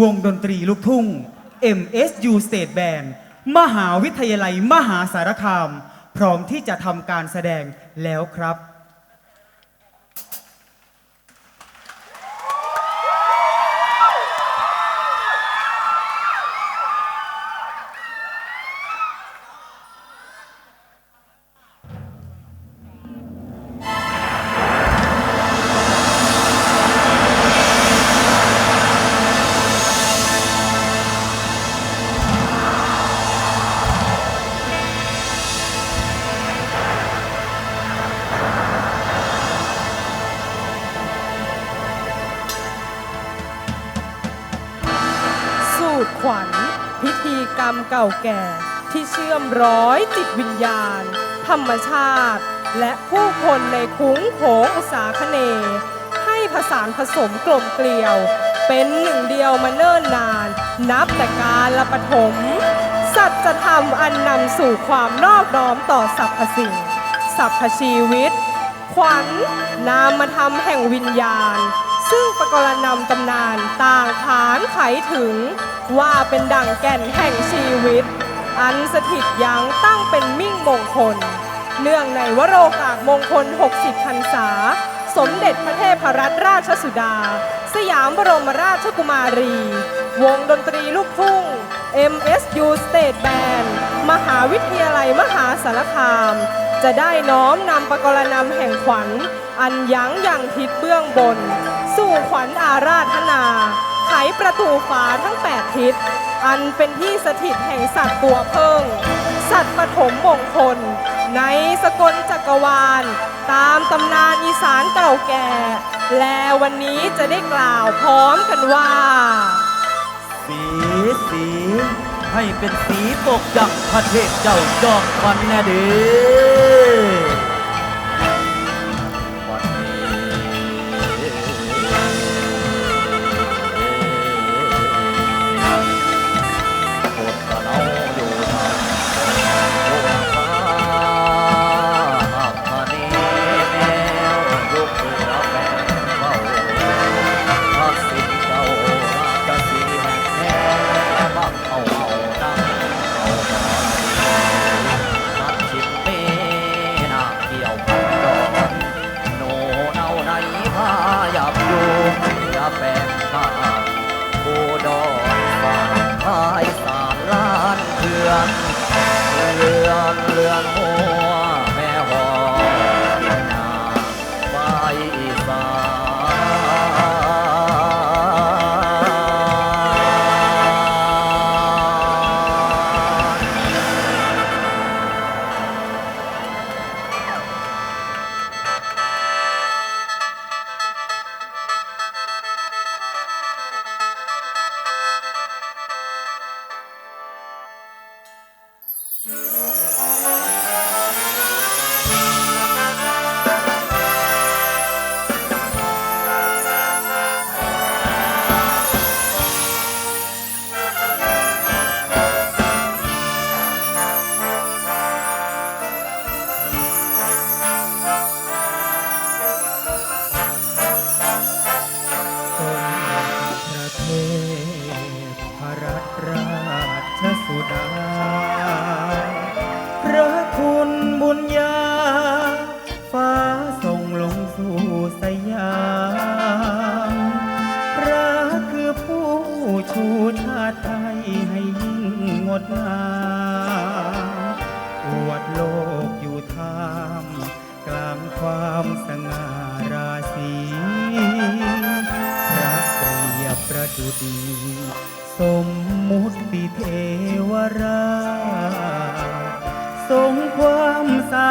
วงดนตรีลูกทุ่ง MSU State Band มหาวิทยาลัยมหาสารคาม พร้อมที่จะทำการแสดงแล้วครับ ร้อยจิตวิญญาณ ธรรมชาติ และผู้คนในคุ้งโขงอุตสาคเน ให้ผสานผสมกลมเกลียว เป็นหนึ่งเดียวมาเนิ่นนาน นับแต่การละปฐมสัจธรรมอันนำสู่ความนอบน้อมต่อสรรพสิ่งสรรพชีวิต ขวัญนามธรรมแห่งวิญญาณ ซึ่งประกรณำตำนานต่างขานไขถึง ว่าเป็นดั่งแก่นแห่งชีวิต อันสถิตยังตั้งเป็นมิ่งมงคล เนื่องในวโรกาสมงคล 60พรรษา สมเด็จพระเทพรัตนราชสุดา สยามบรมราชกุมารี วงดนตรีลูกทุ่ง MSU State Band มหาวิทยาลัยมหาสารคาม จะได้น้อมนำประกรณำแห่งขวัญ อันยั้งยังทิศเบื้องบน สู่ขวัญอาราธนา ไขประตูฟ้าทั้ง 8 ทิศ อันเป็นที่สถิตแห่งสัตว์ตัวเพิ่งสัตว์ปฐมมงคล ในสกลจักรวาล ตามตำนานอีสานเก่าแก่ และวันนี้จะได้กล่าวพร้อมกันว่า สีสีให้เป็นสีปกดังประเทศเจ้าจอมควันแน่เด้อ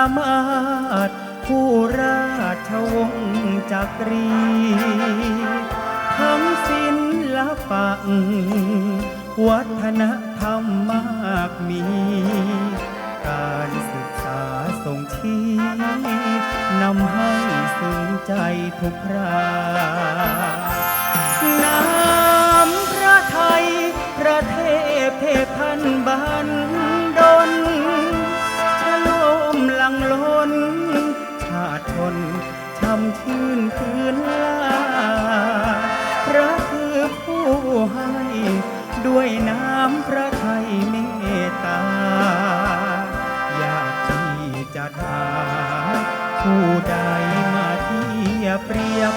มามารถผู้ราชวงศ์จักรีทั้งศิลปะวัฒนธรรมมากมี การศึกษาทรงชี้นำให้ซึ้งใจทุกคราน้ำพระไทย พระเทพเทพพันบัน นช่ำชื่นคืนลาพระคือผู้ให้ ด้วยน้ำพระทัยเมตตา อยากที่จะถาผู้ใดมาเทียบเปรียบ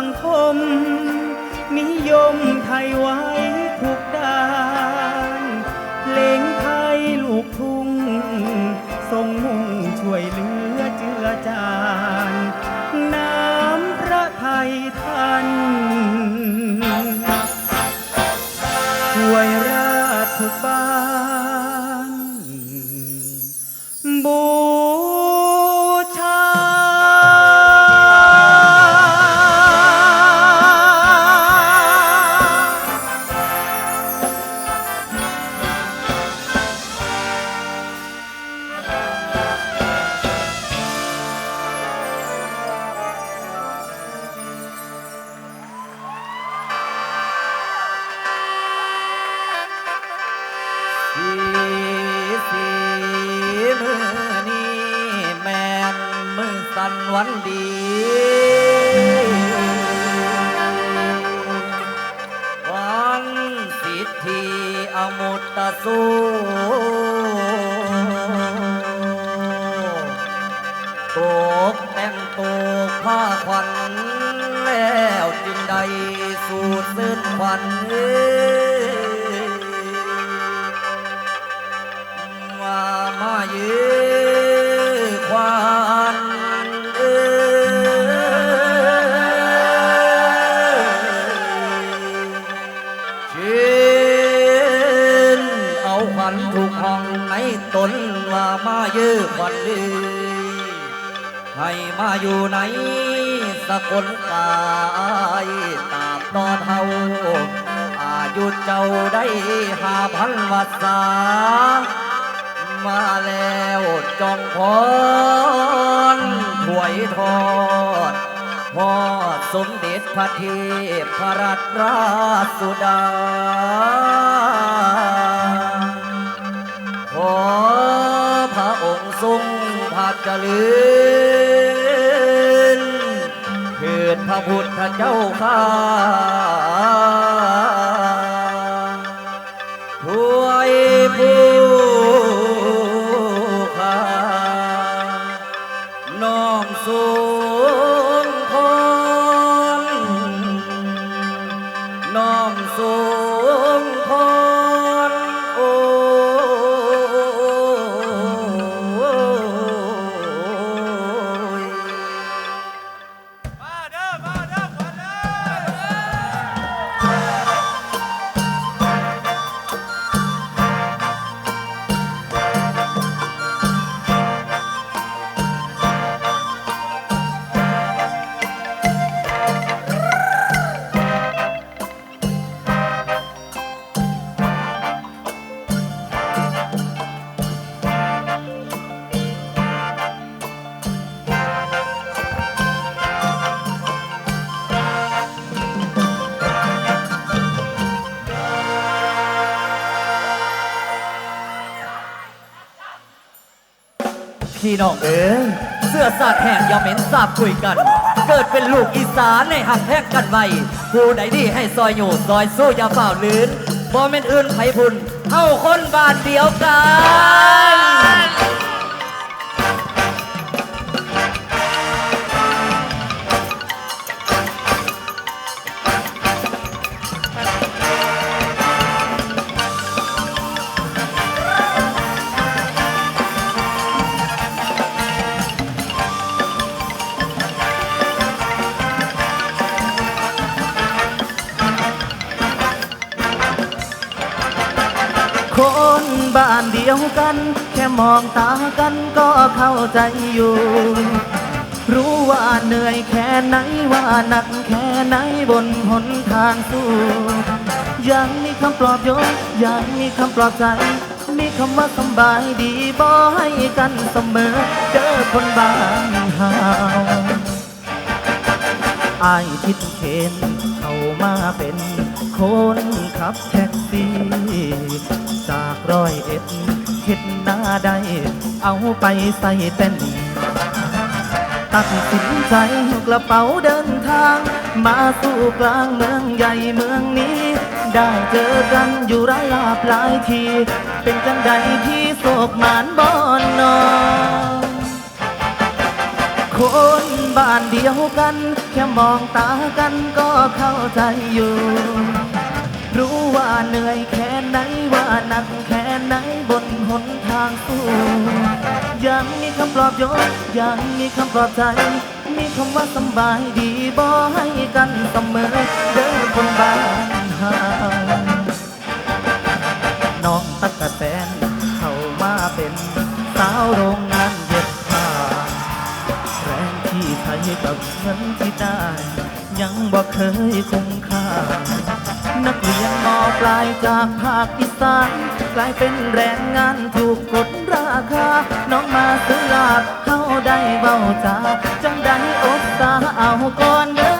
สังคม นิยมไทยไว้ันวันดี วันสิทธิอมุตตะสูตกแต่งตกผ้าขวัญแล้วจึงได้สูดซึ้นขวัญเอ้ว่ามาเยืค ยืควันเอ้ยให้มาอยู่ในสกลกายตาบตอนเฮาอายุเจ้าได้หาพันวัษามาแล้วจองพรถวยทอดพอดสมเด็จพระเทพพระรัตนราชสุดาขอ ทรงพระเจริญเกิดพระพุทธเจ้าข้า น้องเอ้ยเสื้อสาดแห่งอยาเหม็นสาบคุยกัน เกิดเป็นลูกอีสานในหักแพงกันไว้ผู้ใดดีให้ซอยอยู่ซอยสู้อย่าเฝ้าลืนบ่แม่นอื่นไผพุ่นเฮาคนบ้านเดียวกัน บ้านเดียวกัน แค่มองตากันก็เข้าใจอยู่ รู้ว่าเหนื่อยแค่ไหนว่าหนักแค่ไหนบนหนทางสู้ยังมีคำปลอบโยนยังมีคำปลอบใจ มีคำว่าสำบายดีบอให้กันเสมอ เจอคนบ้านเฮาอายทิดเคนเข้ามาเป็น คนขับแท็กซี่ จากร้อยเอ็ดเห็ดหน้าได้ เอาไปใส่เต้นตัดสินใจกระเป๋าเดินทาง มาสู่กลางเมืองใหญ่เมืองนี้ ได้เจอกันอยู่หลายลาบหลายที เป็นจังใดที่โศกหมานบอนนอนคนบ้านเดียวกัน แค่มองตากันก็เข้าใจอยู่ รู้ว่าเหนื่อยแค่ไหนว่าหนักแค่ไหนบนหนทางสู้ยังมีคำปลอบโยนยังมีคำปลอบใจ มีคำว่าสบายดีบอให้กันเสมอเด้อคนบ้านเฮาน้องตักกะแตนเข้ามาเป็นสาวโรงงานเย็บผ้าแรงที่ใช้กับเงินที่ได้ ยังบ่เคยคุ้มค่านักเรียน ปลายจากภาคอีสานกลายเป็นแรงงานถูกกดราคา น้องมาซื้อลาบเข้าได้เบาจาจังได้อกตาเอาก่อนเด้อ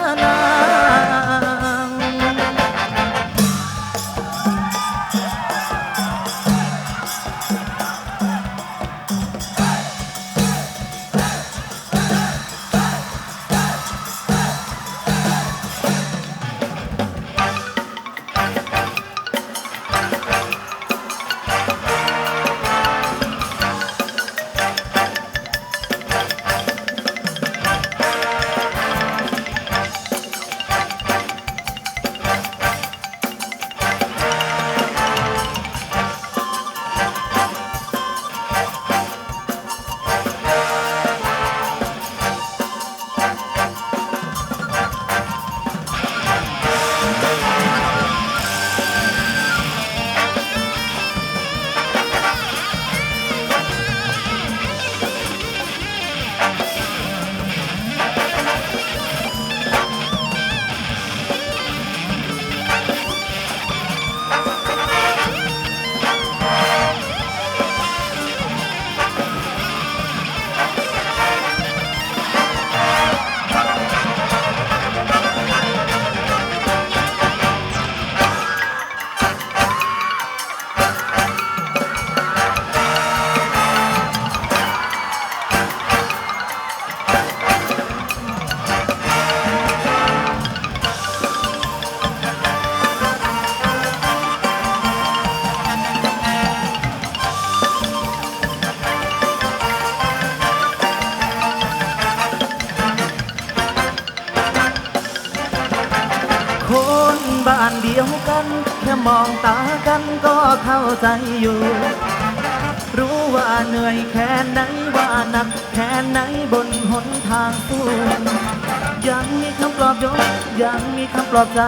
ปลอบใจ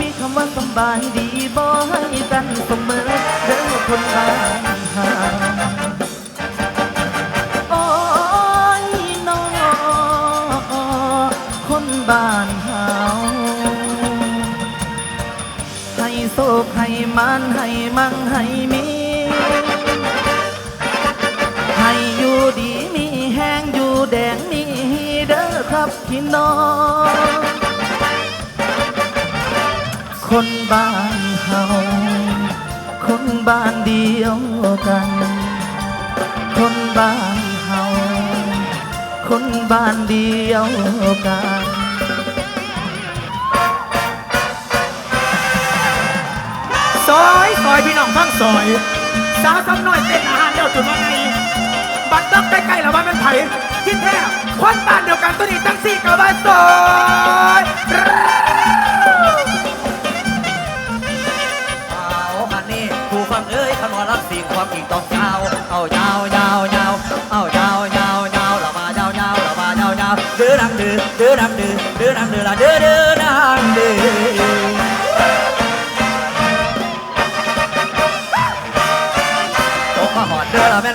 มีคำว่าสบายดีบอให้กันเสมอเด้อคนบ้านเฮาโอ้ยน้อคนบ้านเฮาให้โศกให้มันให้มั่งให้มีให้อยู่ดีมีแห้งอยู่แดงมีเด้อครับพี่น้อง บ้านเฮาคนบ้านเดียวกัน คนบ้านเฮาคนบ้านเดียวกันซอยซอยพี่น้องฟังซอยสาวซ้ำน้อยเต้นอาหารเดียวจุดว่าไงบัตรต้องใกล้ๆแล้วว่ามันไผ่ที่แท้คนบ้านเดียวกันตัวนี้ตั้งสี่กับบ้าน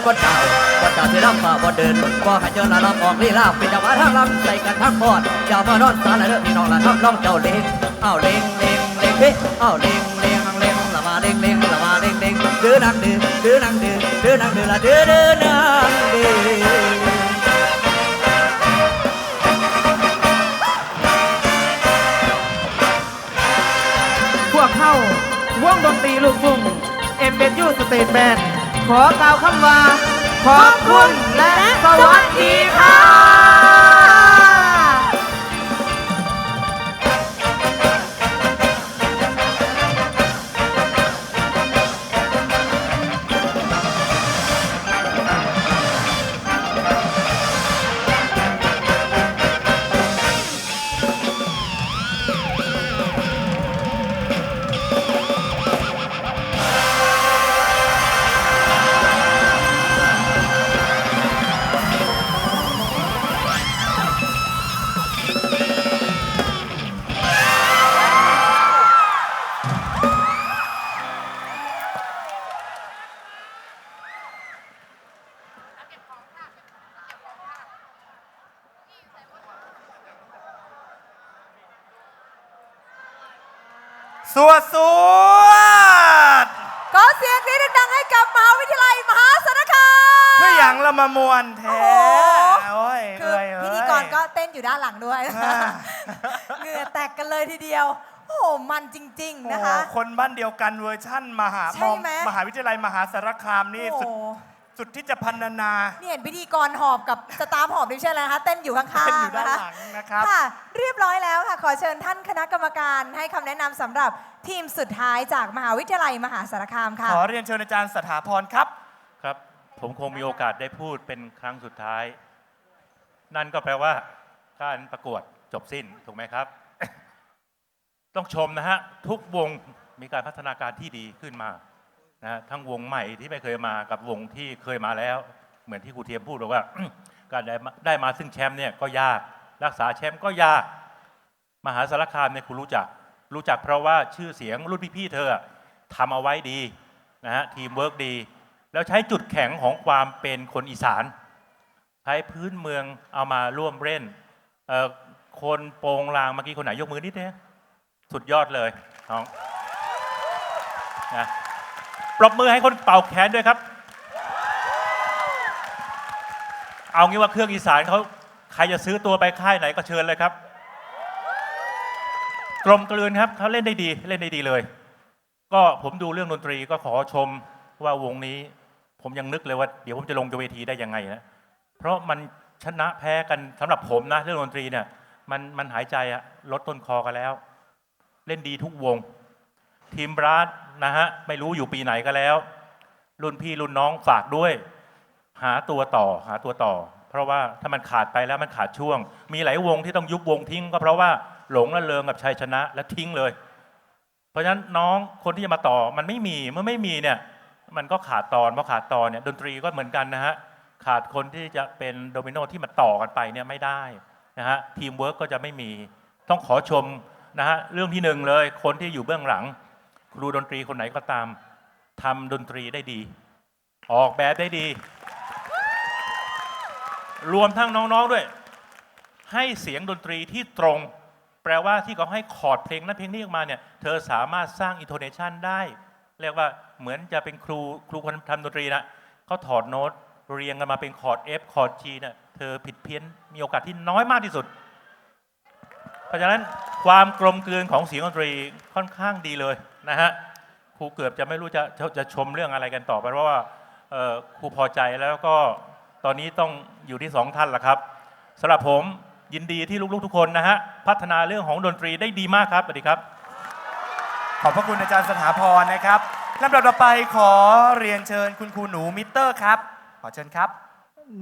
บนเก่าบนเก่าที่รับมาบนเดินว่าให้เจอละลำออกลีลาเป็นจังหวะทางลำใส่กันทั้งหมดอย่ามานอนสาละเด้อพี่น้องละครับน้องเจ้าเล็งเอาเล็งเล็งเล็งเฮ้เอาเล็งเล็งเล็งละมาเล็งเล็งละมาเล็งเล็งเดือนังเดือเดือนังเดือเดือนังเดือละเดือเดือนังเดือพวกเข้าวงดนตรีลูกทุ่งเอ็มเบนยูสเตทแบนด์ ขอกล่าวคำว่า ขอบคุณและสวัสดีค่ะ สวดสวดขอเสียงกรี๊ดดังๆให้กับมหาวิทยาลัยมหาสารคามคืออย่างละมามวนแท้โอ้โหโอ้ยคือเอ้ยพิธีกรก็เต้นอยู่ด้านหลังด้วยอ่าเหงื่อแตกกันเลยทีเดียวโอ้โหมันจริง ๆ นะคะโอ้คนบ้านเดียวกันเวอร์ชั่นมหาใช่ไหมมหาวิทยาลัยมหาสารคามนี่โอ้สุดโห สุดที่จะพันนานี่เห็นพิธีกรหอบกับสตาฟหอบดิฉันเลยนะคะเต้นอยู่ข้างเต้นอยู่ๆด้านนะคะหลังนะครับ ค่ะ เรียบร้อยแล้วค่ะ ขอเชิญท่านคณะกรรมการให้คำแนะนำสำหรับทีมสุดท้ายจากมหาวิทยาลัยมหาสารคามค่ะ ขอเรียนเชิญอาจารย์สถาพรครับ ครับ ผมคงมีโอกาสได้พูดเป็นครั้งสุดท้าย นั่นก็แปลว่า การประกวดจบสิ้นถูกไหมครับ ต้องชมนะฮะ ทุกวงมีการพัฒนาการที่ดีขึ้นมา นะทั้งวงใหม่ที่ไม่เคยมากับวงที่เคยมาแล้ว เหมือนที่ครูเทียมพูดบอกว่า การได้มาได้มาซึ่งแชมป์เนี่ยก็ยาก รักษาแชมป์ก็ยาก มหาสารคามเนี่ยคุณรู้จัก รู้จักเพราะว่าชื่อเสียงรุ่นพี่ๆเธอทำเอาไว้ดีนะฮะทีมเวิร์กดี แล้วใช้จุดแข็งของความเป็นคนอีสาน ใช้พื้นเมืองเอามาร่วมเล่นคนโปงลางเมื่อกี้คนไหนยกมือนิดเดียสุดยอดเลยน้องนะ รบมือให้คนเป่าแขนด้วยครับ เอางี้ว่าเครื่องอีสานเขาใครจะซื้อตัวไปค่ายไหนก็เชิญเลยครับ กลมกลืนครับเขาเล่นได้ดีเล่นได้ดีเลย ก็ผมดูเรื่องดนตรีก็ขอชมว่าวงนี้ ผมยังนึกเลยว่าเดี๋ยวผมจะลงเวทีได้ยังไงนะเพราะมันชนะแพ้กันสำหรับผมนะ เรื่องดนตรีเนี่ยมันมันหายใจอะลดต้นคอกันแล้ว เล่นดีทุกวง ทีมบราส นะฮะ ไม่รู้อยู่ปีไหนก็แล้ว รุ่นพี่รุ่นน้องฝากด้วย หาตัวต่อหาตัวต่อ เพราะว่าถ้ามันขาดไปแล้วมันขาดช่วง มีหลายวงที่ต้องยุบวงทิ้ง ก็เพราะว่าหลงละเลงกับชัยชนะและทิ้งเลย เพราะฉะนั้นน้องคนที่จะมาต่อมันไม่มีเมื่อไม่มีเนี่ย มันก็ขาดตอนพอขาดตอนเนี่ยดนตรีก็เหมือนกันนะฮะขาดคนที่จะเป็นโดมิโนที่มาต่อกันไปเนี่ยไม่ได้นะฮะทีมเวิร์กก็จะไม่มี ต้องขอชมนะฮะเรื่องที่หนึ่งเลยคนที่อยู่เบื้องหลัง ครูดนตรีคนไหนก็ตามทำดนตรีได้ดี ออกแบบได้ดี รวมทั้งน้องๆด้วย ให้เสียงดนตรีที่ตรง แปลว่าที่เขาให้คอร์ดเพลงนั้นเพลงนี้ออกมาเนี่ยเธอสามารถสร้างอินโทเนชันได้เรียกว่าเหมือนจะเป็นครูครูคนทำดนตรีนะเขาถอดโน้ตเรียงกันมาเป็นคอร์ด F คอร์ด G เนี่ยเธอผิดเพี้ยนมีโอกาสที่น้อยมากที่สุด เพราะฉะนั้นความกลมกลืนของเสียงดนตรีค่อนข้างดีเลย นะฮะครูเกือบจะไม่รู้จะจะจะชมเรื่องอะไรกันต่อไปเพราะว่าเอ่อครูพอใจแล้วก็ตอนนี้ต้องอยู่ที่สองท่านละครับสำหรับผมยินดีที่ลูกๆทุกคนนะฮะพัฒนาเรื่องของดนตรีได้ดีมากครับสวัสดีครับ ขอบพระคุณอาจารย์สถาพรนะครับลำดับต่อไปขอเรียนเชิญคุณครูหนูมิเตอร์ครับ ขอเชิญครับ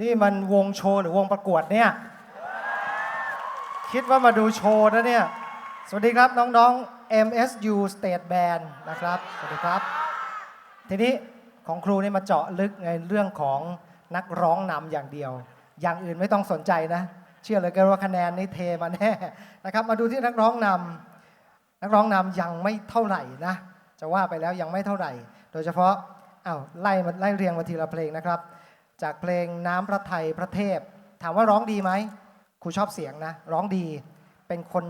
นี่มันวงโชว์หรือวงประกวดเนี่ย คิดว่ามาดูโชว์นะเนี่ย สวัสดีครับน้องๆ MSU State Band นะครับ สวัสดีครับ ทีนี้ของครูนี่มาเจาะลึกในเรื่องของนักร้องนำอย่างเดียว อย่างอื่นไม่ต้องสนใจนะ เชื่อเลยกันว่าคะแนนนี่เทมาแน่นะครับ มาดูที่นักร้องนำนักร้องนำยังไม่เท่าไหร่นะ จะว่าไปแล้วยังไม่เท่าไหร่ โดยเฉพาะอ้าวไล่มาไล่เรียงมาทีละเพลงนะครับ จากเพลงน้ำพระไทยพระเทพ ถามว่าร้องดีไหมครูชอบเสียงนะ ร้องดีเป็นคน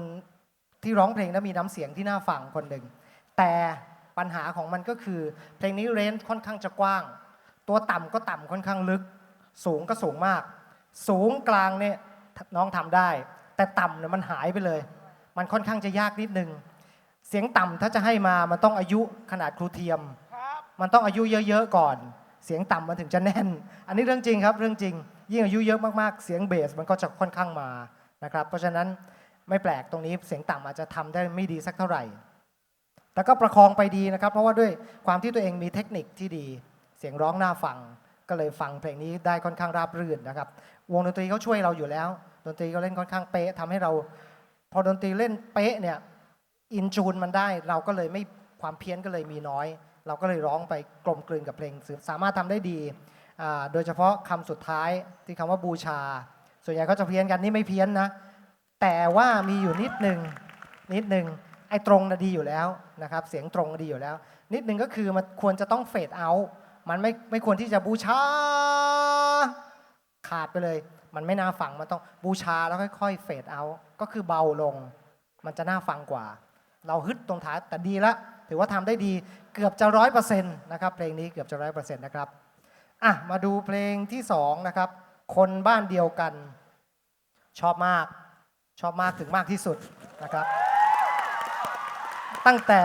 ที่ร้องเพลงแล้วมีน้ำเสียงที่น่าฟังคนหนึ่ง แต่ปัญหาของมันก็คือ เพลงนี้เรนจ์ค่อนข้างจะกว้าง ตัวต่ำก็ต่ำค่อนข้างลึก สูงก็สูงมาก สูงกลางเนี่ยน้องทำได้ แต่ต่ำเนี่ยมันหายไปเลย มันค่อนข้างจะยากนิดนึง เสียงต่ำถ้าจะให้มามันต้องอายุขนาดครูเทียม มันต้องอายุเยอะๆก่อน เสียงต่ำมันถึงจะแน่น อันนี้เรื่องจริงครับเรื่องจริง ยิ่งอายุเยอะมากๆ เสียงเบสมันก็จะค่อนข้างมานะครับ เพราะฉะนั้น ไม่แปลกตรงนี้เสียงต่ำอาจจะทำได้ไม่ดีสักเท่าไหร่ แต่ก็ประคองไปดีนะครับ เพราะว่าด้วยความที่ตัวเองมีเทคนิคที่ดี เสียงร้องน่าฟัง ก็เลยฟังเพลงนี้ได้ค่อนข้างราบรื่นนะครับ วงดนตรีเขาช่วยเราอยู่แล้ว ดนตรีก็เล่นค่อนข้างเป๊ะทำให้เรา พอดนตรีเล่นเป๊ะเนี่ยอินจูนมันได้เราก็เลยไม่ความเพี้ยนก็เลยมีน้อย เราก็เลยร้องไปกลมกลืนกับเพลงสามารถทำได้ดี โดยเฉพาะคำสุดท้ายที่คำว่าบูชา ส่วนใหญ่ก็จะเพี้ยนกันนี่ไม่เพี้ยนนะ แต่ว่ามีอยู่นิดหนึ่งนิดหนึ่งไอ้ตรงนะดีอยู่แล้วนะครับเสียงตรงดีอยู่แล้ว นิดหนึ่งก็คือมันควรจะต้องเฟดเอามันไม่ไม่ควรที่จะบูชา ขาดไปเลย มันไม่น่าฟังมันต้องบูชาแล้วค่อยๆเฟดเอาก็คือเบาลง มันจะน่าฟังกว่า เราฮึดตรงท้ายแต่ดีละถือว่าทำได้ดีเกือบจะร้อยเปอร์เซ็นต์นะครับเพลงนี้เกือบจะร้อยเปอร์เซ็นต์นะครับอะมาดูเพลงที่สองนะครับ คนบ้านเดียวกัน ชอบมาก ชอบมากถึงมากที่สุดนะครับ ตั้งแต่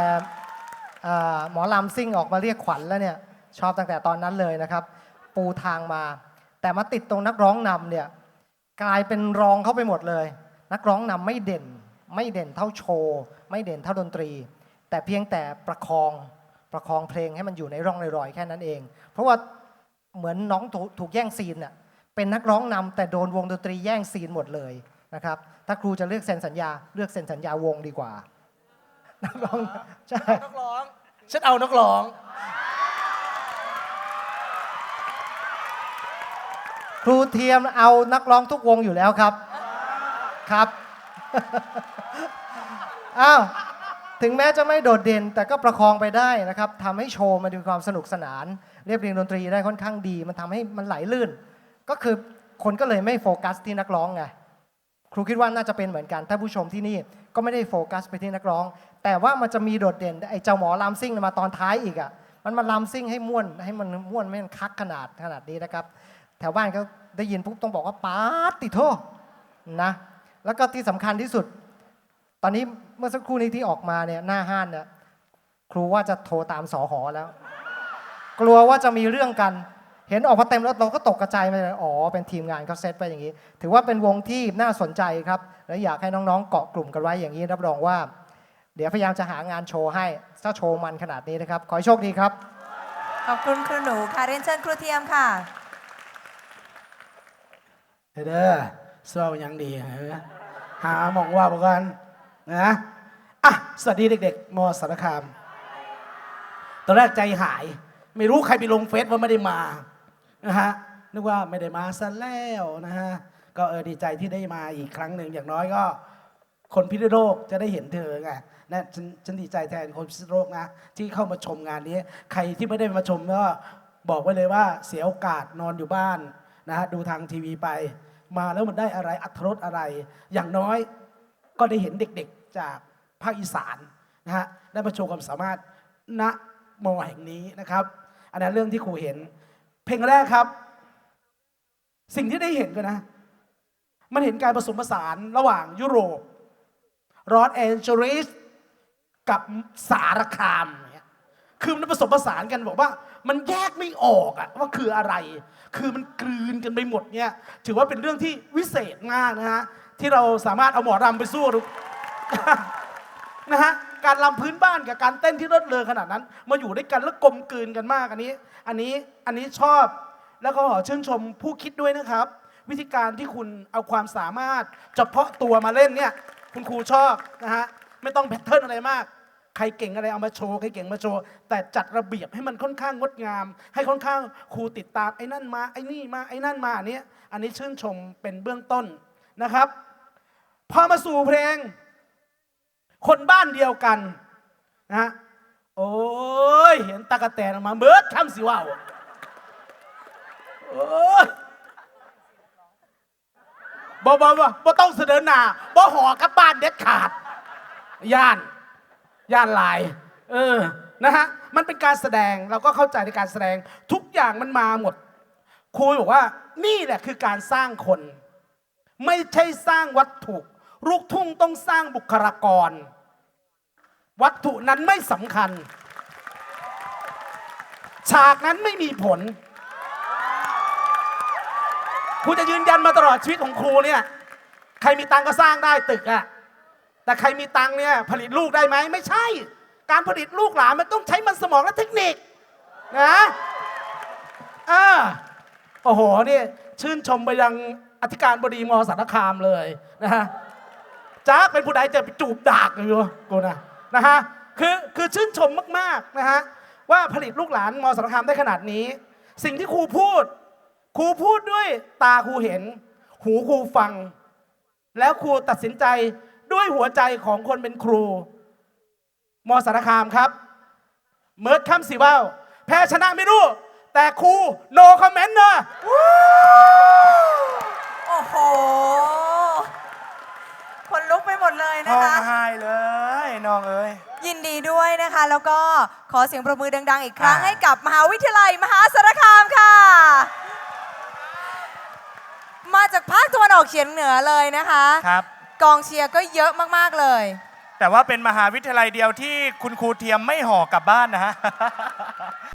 หมอลำซิ่งออกมาเรียกขวัญแล้วเนี่ยชอบตั้งแต่ตอนนั้นเลยนะครับ ปูทางมา แต่มาติดตรงนักร้องนำเนี่ยกลายเป็นรองเข้าไปหมดเลย นักร้องนำไม่เด่น ไม่เด่นเท่าโชว์ ไม่เด่นเท่าดนตรี แต่เพียงแต่ประคองประคองเพลงให้มันอยู่ในร่องในรอยแค่นั้นเอง เพราะว่าเหมือนน้องถูกถูกแย่งซีนน่ะเป็นนักร้องนำแต่โดนวงดนตรีแย่งซีนหมดเลย นะครับ ถ้าครูจะเลือกเซ็นสัญญาเลือกเซ็นสัญญาวงดีกว่า นักร้องใช่นักร้องฉันเอานักร้อง ครูเทียมเอานักร้องทุกวงอยู่แล้วครับครับอ้าวถึงแม้จะไม่โดดเด่นแต่ก็ประคองไปได้นะครับทำให้โชว์มันมีความสนุกสนาน เรียบเรียงดนตรีได้ค่อนข้างดี มันทำให้มันไหลลื่น ก็คือคนก็เลยไม่โฟกัสที่นักร้องไง ครูคิดว่าน่าจะเป็นเหมือนกันถ้าผู้ชมที่นี่ก็ไม่ได้โฟกัสไปที่นักร้อง แต่ว่ามันจะมีโดดเด่นไอ้เจ้าหมอลำซิ่งมาตอนท้ายอีกอะมันมาลำซิ่งให้ม่วนให้มันม่วนไม่มันคักขนาดขนาดนี้นะครับ แถวบ้านก็ได้ยินปุ๊บต้องบอกว่าป๊าติโทนะแล้วก็ที่สำคัญที่สุด ตอนนี้เมื่อสักครู่นี้ที่ออกมาเนี่ยหน้าห้านเนี่ยครูว่าจะโทรตามสอหอแล้ว กลัวว่าจะมีเรื่องกัน เห็นออกมาเต็มแล้วเราก็ตกกระจายไปเลยอ๋อเป็นทีมงานเขาเซตไปอย่างนี้ ถือว่าเป็นวงที่น่าสนใจครับ และอยากให้น้องๆเกาะกลุ่มกันไว้อย่างนี้รับรองว่า เดี๋ยวพยายามจะหางานโชว์ให้ถ้าโชว์มันขนาดนี้นะครับ ขอให้โชคดีครับ ขอบคุณครูหนูค่ะเรียนเชิญครูเทียมค่ะเด้อเศร้ายังดีเออหาหมองว่าบอกกันนะอะสวัสดีเด็กๆมสารคามตอนแรกใจหาย ไม่รู้ใครไปลงเฟซว่าไม่ได้มา นะฮะนึกว่าไม่ได้มาซะแล้วนะฮะก็เออดีใจที่ได้มาอีกครั้งหนึ่งอย่างน้อยก็ คนพิษณุโลกจะได้เห็นเธอไงนะฉันฉันดีใจแทนคนพิษณุโลกนะที่เข้ามาชมงานนี้ ใครที่ไม่ได้มาชมก็บอกไว้เลยว่าเสียโอกาสนอนอยู่บ้านนะฮะดูทางทีวีไป มาแล้วมันได้อะไรอัตรสอะไร อย่างน้อยก็ได้เห็นเด็กๆจากภาคอีสานนะฮะได้มาโชว์ความสามารถณมอแห่งนี้นะครับ อันนั้นเรื่องที่ครูเห็น เพลงแรกครับ สิ่งที่ได้เห็นก็นนะ มันเห็นการผสมผสานระหว่างยุโรปรอสแอนเจลิสกับสารคามเนี่ยคือมันผสมผสานกันบอกว่า มันแยกไม่ออกอะว่าคืออะไร คือมันกลืนกันไปหมดเนี่ย ถือว่าเป็นเรื่องที่วิเศษมากนะฮะ ที่เราสามารถเอาหมอรำไปสู้ทุกนะฮะ การรำพื้นบ้านกับการเต้นที่เลิศเลอขนาดนั้น มาอยู่ด้วยกันแล้วกลมกลืนกันมากอันนี้ อันนี้อันนี้ชอบแล้วก็ขอชื่นชมผู้คิดด้วยนะครับ วิธีการที่คุณเอาความสามารถ เฉพาะตัวมาเล่นเนี่ยคุณครูชอบนะฮะไม่ต้องแพทเทิร์นอะไรมาก ใครเก่งอะไรเอามาโชว์ใครเก่งมาโชว์แต่จัดระเบียบให้มันค่อนข้างงดงาม ให้ค่อนข้างครูติดตามไอ้นั่นมาไอ้นี่มาไอ้นั่นมาอันนี้อันนี้ชื่นชมเป็นเบื้องต้นนะครับพอมาสู่เพลง คนบ้านเดียวกันนะโอ้ย เห็นตากะแตนออกมาเบิดคำสิว่าวโอ้ยบ่บ่บ่บ่ต้องเสนอหน้าบ่หอกลับบ้านเด็ดขาด ย่าน ย่านลาย เออ นะฮะ มันเป็นการแสดง เราก็เข้าใจในการแสดง ทุกอย่างมันมาหมด ครูบอกว่า นี่แหละคือการสร้างคน ไม่ใช่สร้างวัตถุ ลูกทุ่งต้องสร้างบุคลากร วัตถุนั้นไม่สำคัญ ฉากนั้นไม่มีผลครูจะยืนยันมาตลอดชีวิตของครูเนี่ยใครมีตังก็สร้างได้ตึกอะแต่ใครมีตังเนี่ยผลิตลูกได้ไหมไม่ใช่ การผลิตลูกหลานมันต้องใช้มันสมองและเทคนิคนะเอ่าโอ้โหนี่ชื่นชมไปยังอธิการบดีมสารคามเลยนะฮะ จ้าเป็นผู้ใดจะไปจูบดากอยู่กูนะนะฮะคือคือชื่นชมมากๆนะฮะว่าผลิตลูกหลานมสารคามได้ขนาดนี้ สิ่งที่ครูพูด ครูพูดด้วยตาครูเห็น หูครูฟัง แล้วครูตัดสินใจด้วยหัวใจของคนเป็นครูมสารคามครับ เมิร์ดคำสีว่าวแพ้ชนะไม่รู้ แต่ครูโนคอมเมนต์นะโอ้โห ไปหมดเลยนะห้องคะ ไห้เลยน้องเอ้ย ยินดีด้วยนะคะ แล้วก็ขอเสียงประมือดัง ๆ อีกครั้งอ่า ให้กับมหาวิทยาลัยมหาสารคามค่ะ มาจากภาคตะวันออกเฉียงเหนือเลยนะคะ ครับ กองเชียร์ก็เยอะมากๆเลย แต่ว่าเป็นมหาวิทยาลัยเดียวที่คุณครูเทียมไม่ห่อกลับบ้านนะฮะ